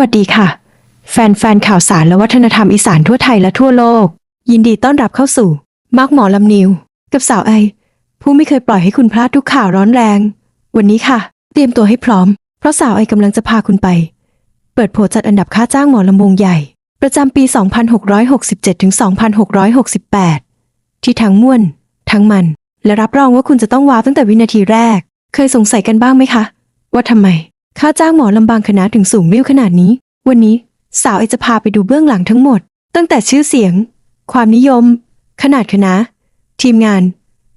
วัสดีค่ะ แฟนๆข่าวสารและวัฒนธรรมอีสานทั่วไทยและทั่วโลก ยินดีต้อนรับเข้าสู่มักหมอลำนิว กับสาวไอ ผู้ไม่เคยปล่อยให้คุณพลาดทุกข่าวร้อนแรง วันนี้ค่ะ เตรียมตัวให้พร้อม เพราะสาวไอกำลังจะพาคุณไป เปิดโผจัดอันดับค่าจ้างหมอลำวงใหญ่ ประจำปี 2667ถึง2668 ที่ทั้งม่วน ทั้งมัน และรับรองว่าคุณจะต้องว้าวตั้งแต่วินาทีแรก เคยสงสัยกันบ้างไหมคะ ว่าทำไม ค่าจ้างหมอลำบางคณะถึงสูงริ้วขนาดนี้ วันนี้สาวไอจะพาไปดูเบื้องหลังทั้งหมด ตั้งแต่ชื่อเสียง ความนิยม ขนาดคณะ ทีมงาน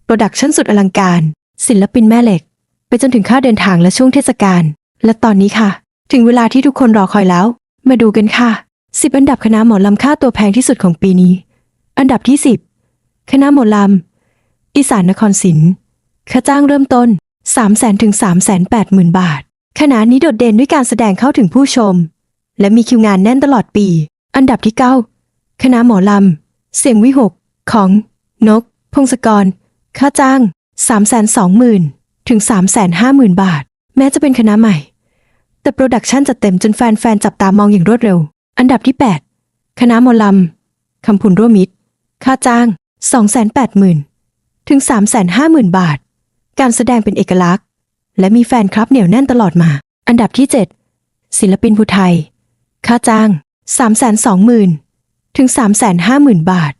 โปรดักชั่นสุดอลังการ ศิลปินแม่เหล็ก ไปจนถึงค่าเดินทางและช่วงเทศกาล และตอนนี้ค่ะ ถึงเวลาที่ทุกคนรอคอยแล้ว มาดูกันค่ะ 10 อันดับคณะหมอลำค่าตัวแพงที่สุดของปีนี้ อันดับที่ 10 คณะหมอลำอีสานนครศิลป์ค่าจ้างเริ่มต้น 3 0 0 0 0 0ถึง3 8 0 0 0 0 บาท ขณะนี้โดดเด่นด้วยการแสดงเข้าถึงผู้ชม และมีคิวงานแน่นตลอดปี อันดับที่ 9 คณะหมอลำ เสียงวิหก ของ นก พงศกร ค่าจ้าง 3 2 0 0 0 0 ถึง 3 5 0 0 0 0 บาท แม้จะเป็นคณะใหม่ แต่โปรดักชันจัดเต็มจนแฟนๆ จับตามองอย่างรวดเร็ว อันดับที่ 8 คณะหมอลำ คำพุนร่วมมิตร ค่าจ้าง 280,000 ถึง 350,000 บาท การแสดงเป็นเอกลักษณ์ และมีแฟนคลับเหนียวแน่นตลอดมา อันดับที่ 7 ศิลปินผู้ไทย ค่าจ้าง 320,000 ถึง 350,000 บาท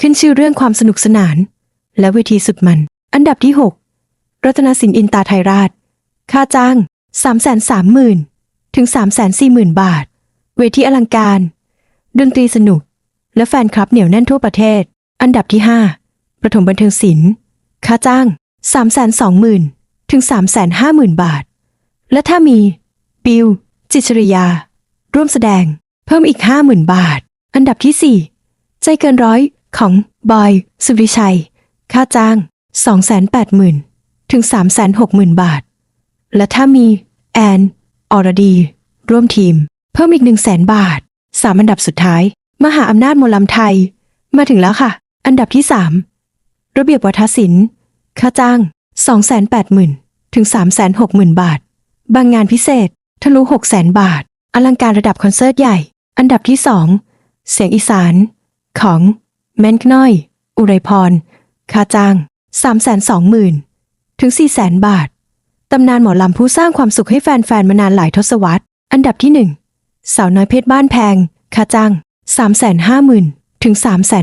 ขึ้นชื่อเรื่องความสนุกสนาน และเวทีสุดมัน อันดับที่ 6 รัตนสินอินตาไทยราช ค่าจ้าง 330,000 ถึง 340,000 บาท เวทีอลังการ ดนตรีสนุก และแฟนคลับเหนียวแน่นทั่วประเทศ อันดับที่ 5 ประถมบันเทิงศิลป์ ค่าจ้าง 320,000 ถึง 350,000 บาท และถ้ามี บิล จิตริยา ร่วมแสดง เพิ่มอีก 50,000 บาท อันดับที่ 4 ใจเกินร้อยของ บอย สุริชัย ค่าจ้าง 280,000 ถึง 360,000 บาท และถ้ามี แอน อรดี ร่วมทีม เพิ่มอีก 1 0 0 0 0 0 บาท สามอันดับสุดท้าย มหาอำนาจมลำไทย มาถึงแล้วค่ะ อันดับที่ 3 ระเบียบวัฒศิลป์ ค่าจ้าง 280,000 ถึง 360,000 บาท บางงานพิเศษ ทะลุ 600,000 บาท อลังการระดับคอนเสิร์ตใหญ่ อันดับที่ 2 เสียงอีสาน ของแมนกน้อย อุไรพรค่าจ้าง 320,000 ถึง 400,000 บาท ตำนานหมอลำผู้สร้างความสุขให้แฟนๆ มานานหลายทศวรรษ อันดับที่ 1 สาวน้อยเพชรบ้านแพงค่าจ้าง 350,000 ถึง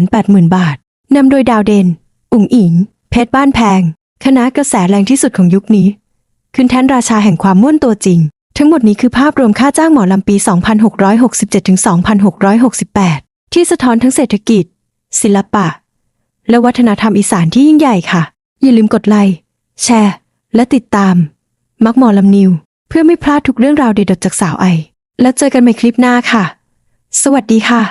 380,000 บาท นำโดยดาวเด่นอุ๋งอิง เพชรบ้านแพง คณะกระแสแรงที่สุดของยุคนี้ ขึ้นแทนราชาแห่งความม่วนตัวจริง ทั้งหมดนี้คือภาพรวมค่าจ้างหมอลำปี 2667ถึง2668 ที่สะท้อนทั้งเศรษฐกิจ ศิลปะ และวัฒนธรรมอีสานที่ยิ่งใหญ่ค่ะ อย่าลืมกดไลค์แชร์ และติดตาม มักหมอลำนิว เพื่อไม่พลาดทุกเรื่องราวเด็ดๆจากสาวไอ แล้วเจอกันใหม่คลิปหน้าค่ะ สวัสดีค่ะ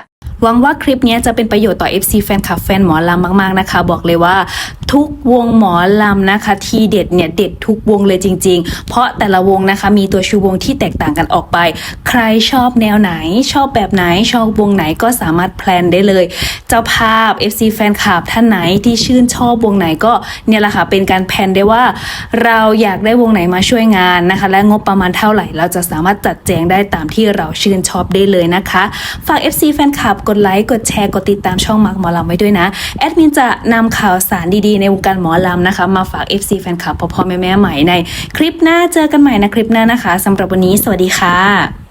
หวังว่าคลิปนี้จะเป็นประโยชน์ต่อ FC แฟนคลับแฟนหมอลำมาก ๆนะคะ บอกเลยว่าทุกวงหมอลำนะคะ ทีเด็ดเนี่ยเด็ดทุกวงเลยจริง ๆ เพราะแต่ละวงนะคะมีตัวชูวงที่แตกต่างกันออกไป ใครชอบแนวไหนชอบแบบไหนชอบวงไหนก็สามารถแพลนได้เลย จ้าภาพ FC แฟนคลับท่านไหนที่ชื่นชอบวงไหนก็เนี่ยแหละค่ะเป็นการแพนได้ว่าเราอยากได้วงไหนมาช่วยงานนะคะ และงบประมาณเท่าไหร่ เราจะสามารถจัดแจงได้ตามที่เราชื่นชอบได้เลยนะคะ ฝาก FC แฟนคลับกดไลค์กดแชร์กดติดตามช่องมักหมอลำไว้ด้วยนะแอดมินจะนำข่าวสารดีๆ ในวงการหมอลำนะคะ มาฝาก FC แฟนคลับพ่อๆแม่ๆใหม่ใน คลิปหน้าเจอกันใหม่นะคลิปหน้านะคะสำหรับวันนี้สวัสดีค่ะ